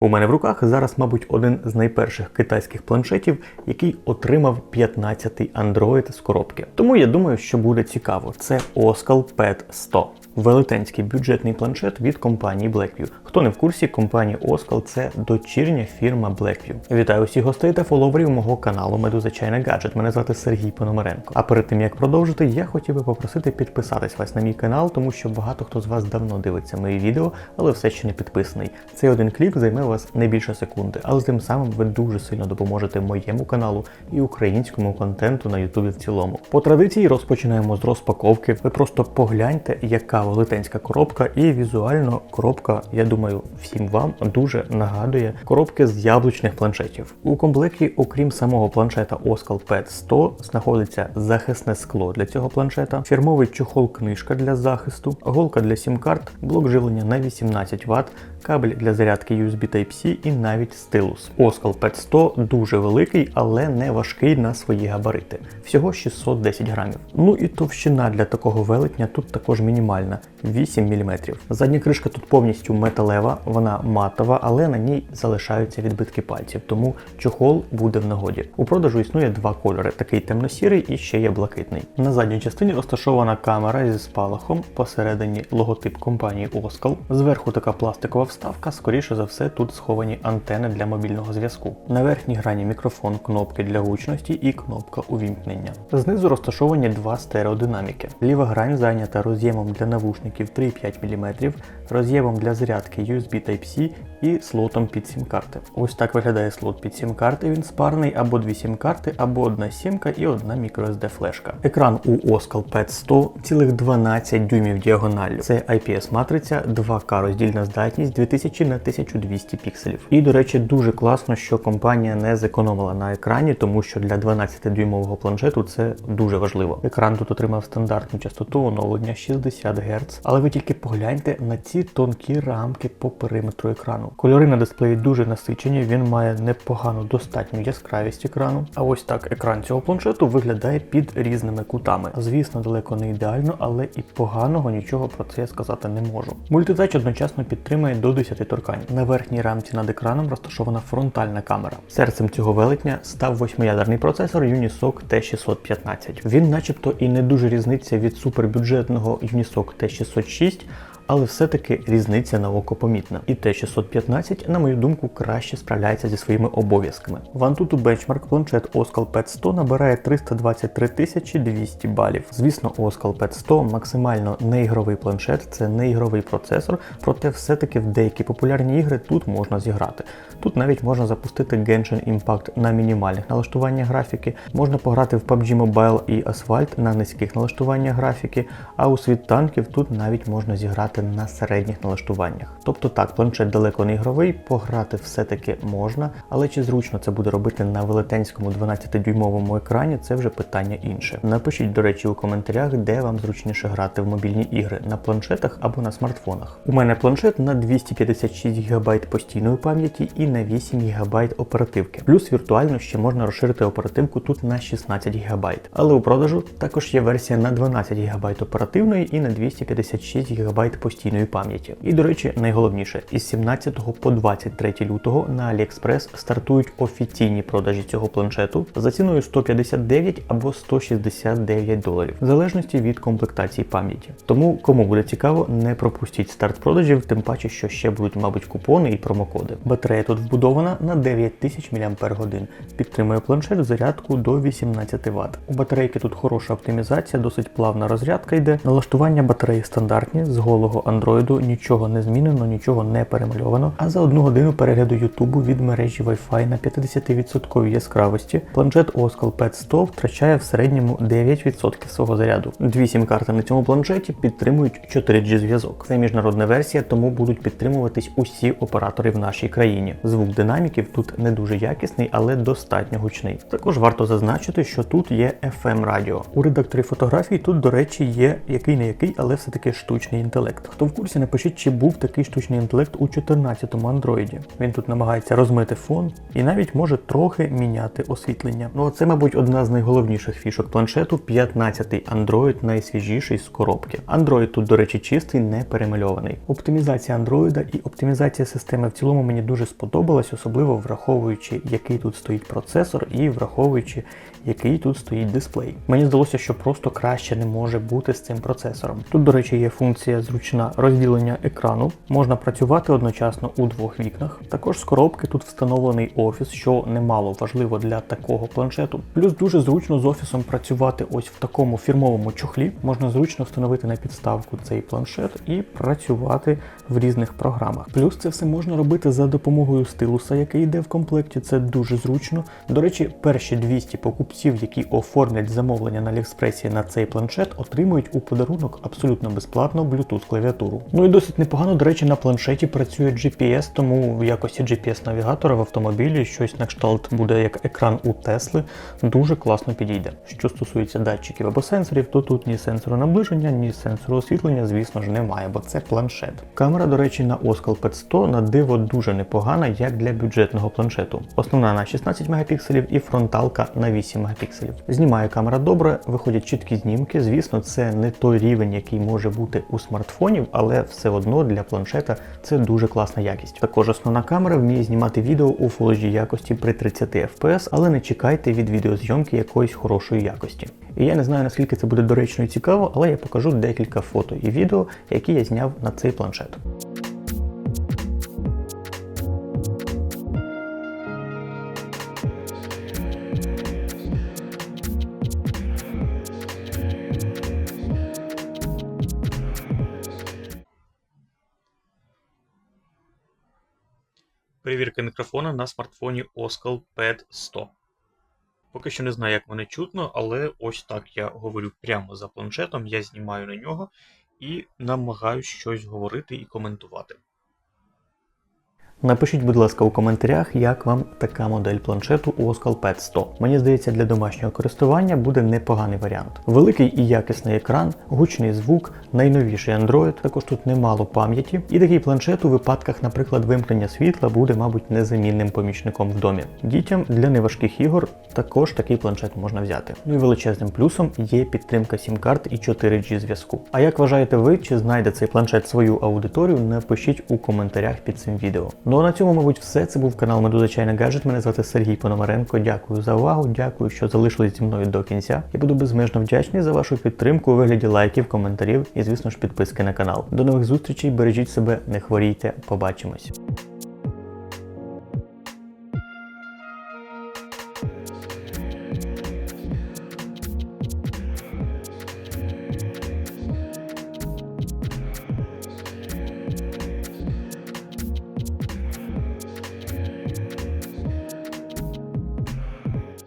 У мене в руках зараз, мабуть, один з найперших китайських планшетів, який отримав 15-й Android з коробки. Тому я думаю, що буде цікаво. Це Oskal Pad 100. Велетенський бюджетний планшет від компанії Blackview. Хто не в курсі, компанія Oskal – це дочірня фірма Blackview. Вітаю усіх гостей та фоловерів мого каналу Медуза Чайна Гаджет. Мене звати Сергій Пономаренко. А перед тим як продовжити, я хотів би попросити підписатись вас на мій канал, тому що багато хто з вас давно дивиться мої відео, але все ще не підписаний. Цей один клік займе вас не більше секунди, але тим самим ви дуже сильно допоможете моєму каналу і українському контенту на Ютубі в цілому. По традиції розпочинаємо з розпаковки. Ви просто погляньте, яка велетенська коробка, і візуально коробка, я думаю, всім вам дуже нагадує коробки з яблучних планшетів. У комплекті, окрім самого планшета Oskal Pad 100, знаходиться захисне скло для цього планшета, фірмовий чохол-книжка для захисту, голка для сім-карт, блок живлення на 18 Вт, кабель для зарядки USB Type-C і навіть стилус. Oskal Pad 100 дуже великий, але не важкий на свої габарити. Всього 610 грамів. Ну і товщина для такого велетня тут також мінімальна 8 мм. Задня кришка тут повністю металева, вона матова, але на ній залишаються відбитки пальців, тому чохол буде в нагоді. У продажу існує два кольори: такий темно-сірий і ще є блакитний. На задній частині розташована камера зі спалахом, посередині логотип компанії Oskal. Зверху така пластикова вставка, скоріше за все, тут сховані антени для мобільного зв'язку. На верхній грані мікрофон, кнопки для гучності і кнопка увімкнення. Знизу розташовані два стереодинаміки. Ліва грань зайнята роз'ємом для навушників 3,5 мм, роз'ємом для зарядки USB Type-C і слотом під сім-карти. Ось так виглядає слот під сім-карти. Він спарний або дві сім-карти, або одна сімка і одна microSD флешка. Екран у Oskal Pad 100 цілих 12 дюймів діагоналлю. Це IPS матриця, 2К роздільна здатність 2000 на 1200 пікселів. І до речі, дуже класно, що компанія не зекономила на екрані, тому що для 12-дюймового планшету це дуже важливо. Екран тут отримав стандартну частоту оновлення 60 Гц, але ви тільки погляньте на ці тонкі рамки по периметру екрану. Кольори на дисплеї дуже насичені, він має непогану достатню яскравість екрану. А ось так екран цього планшету виглядає під різними кутами. Звісно, далеко не ідеально, але і поганого нічого про це я сказати не можу. Мультитач одночасно підтримує до 10 торкань. На верхній рамці над екраном розташована фронтальна камера. Серцем цього велетня став восьмиядерний процесор Unisoc T615. Він, начебто, і не дуже різниться від супербюджетного Unisoc T606 але все-таки різниця на око помітна. І Т615, на мою думку, краще справляється зі своїми обов'язками. В Antutu Benchmark планшет Oskal Pad 100 набирає 323 200 балів. Звісно, Oskal Pad 100 максимально неігровий планшет, це неігровий процесор, проте все-таки в деякі популярні ігри тут можна зіграти. Тут навіть можна запустити Genshin Impact на мінімальних налаштуваннях графіки, можна пограти в PUBG Mobile і Asphalt на низьких налаштуваннях графіки, а у світ танків тут навіть можна зіграти на середніх налаштуваннях. Тобто так, планшет далеко не ігровий, пограти все-таки можна, але чи зручно це буде робити на велетенському 12-дюймовому екрані, це вже питання інше. Напишіть, до речі, у коментарях, де вам зручніше грати в мобільні ігри на планшетах або на смартфонах. У мене планшет на 256 ГБ постійної пам'яті і на 8 ГБ оперативки. Плюс віртуально ще можна розширити оперативку тут на 16 ГБ. Але у продажу також є версія на 12 ГБ оперативної і на 256 ГБ постійної пам'яті. І, до речі, найголовніше, із 17 по 23 лютого на AliExpress стартують офіційні продажі цього планшету за ціною 159 або 169 доларів, в залежності від комплектації пам'яті. Тому, кому буде цікаво, не пропустіть старт продажів, тим паче, що ще будуть, мабуть, купони і промокоди. Батарея тут вбудована на 9000 мАч. Підтримує планшет зарядку до 18 Вт. У батарейки тут хороша оптимізація, досить плавна розрядка йде. Налаштування батареї стандартні, з голого андроїду нічого не змінено, нічого не перемальовано. А за одну годину перегляду Ютубу від мережі Wi-Fi на 50% яскравості планшет Oskal Pad 100 втрачає в середньому 9% свого заряду. Дві сім-карти на цьому планшеті підтримують 4G зв'язок. Це міжнародна версія, тому будуть підтримуватись усі оператори в нашій країні. Звук динаміків тут не дуже якісний, але достатньо гучний. Також варто зазначити, що тут є FM радіо. У редакторі фотографій тут, до речі, є який не який, але все-таки штучний інтелект. Хто в курсі, напишіть, чи був такий штучний інтелект у 14-му андроїді. Він тут намагається розмити фон і навіть може трохи міняти освітлення. Ну, це, мабуть, одна з найголовніших фішок планшету. 15-й Android найсвіжіший з коробки. Android тут, до речі, чистий, не перемальований. Оптимізація Android і оптимізація системи в цілому мені дуже сподобалась, особливо враховуючи, який тут стоїть процесор, і враховуючи, який тут стоїть дисплей. Мені здалося, що просто краще не може бути з цим процесором. Тут, до речі, є функція зручна розділення екрану. Можна працювати одночасно у двох вікнах. Також з коробки тут встановлений офіс, що немало важливо для такого планшету. Плюс дуже зручно з офісом працювати ось в такому фірмовому чохлі. Можна зручно встановити на підставку цей планшет і працювати в різних програмах. Плюс це все можна робити за допомогою стилуса, який йде в комплекті. Це дуже зручно. До речі, перші 200 покупців, які оформлять замовлення на Аліекспресі на цей планшет, отримують у подарунок абсолютно безплатно Bluetooth клавіатуру. Ну і досить непогано, до речі, на планшеті працює GPS, тому в якості GPS-навігатора в автомобілі щось на кшталт буде як екран у Тесли, дуже класно підійде. Що стосується датчиків або сенсорів, то тут ні сенсору наближення, ні сенсору освітлення, звісно ж, немає, бо це планшет. Камера, до речі, на Oskal 500 на диво дуже непогана, як для бюджетного планшету. Основна на 16 мегапікселів і фронталка на 8 мегапікселів. Знімає камера добре, виходять чіткі знімки. Звісно, це не той рівень, який може бути у смартфонів, але все одно для планшета це дуже класна якість. Також основна камера вміє знімати відео у Full HD якості при 30 FPS, але не чекайте від відеозйомки якоїсь хорошої якості. І я не знаю наскільки це буде доречно і цікаво, але я покажу декілька фото і відео, які я зняв на цей планшет. Перевірка мікрофона на смартфоні Oskal Pad 100. Поки що не знаю, як мене чутно, але ось так я говорю прямо за планшетом, я знімаю на нього і намагаюся щось говорити і коментувати. Напишіть, будь ласка, у коментарях, як вам така модель планшету Oskal Pad 100. Мені здається, для домашнього користування буде непоганий варіант. Великий і якісний екран, гучний звук, найновіший Android, також тут немало пам'яті. І такий планшет у випадках, наприклад, вимкнення світла буде, мабуть, незамінним помічником в домі. Дітям для неважких ігор також такий планшет можна взяти. Ну і величезним плюсом є підтримка сім-карт і 4G зв'язку. А як вважаєте ви, чи знайде цей планшет свою аудиторію? Напишіть у коментарях під цим відео. Ну а на цьому, мабуть, все. Це був канал Медуза Чайна Гаджет. Мене звати Сергій Пономаренко. Дякую за увагу, дякую, що залишились зі мною до кінця. Я буду безмежно вдячний за вашу підтримку у вигляді лайків, коментарів і, звісно ж, підписки на канал. До нових зустрічей, бережіть себе, не хворійте, побачимось.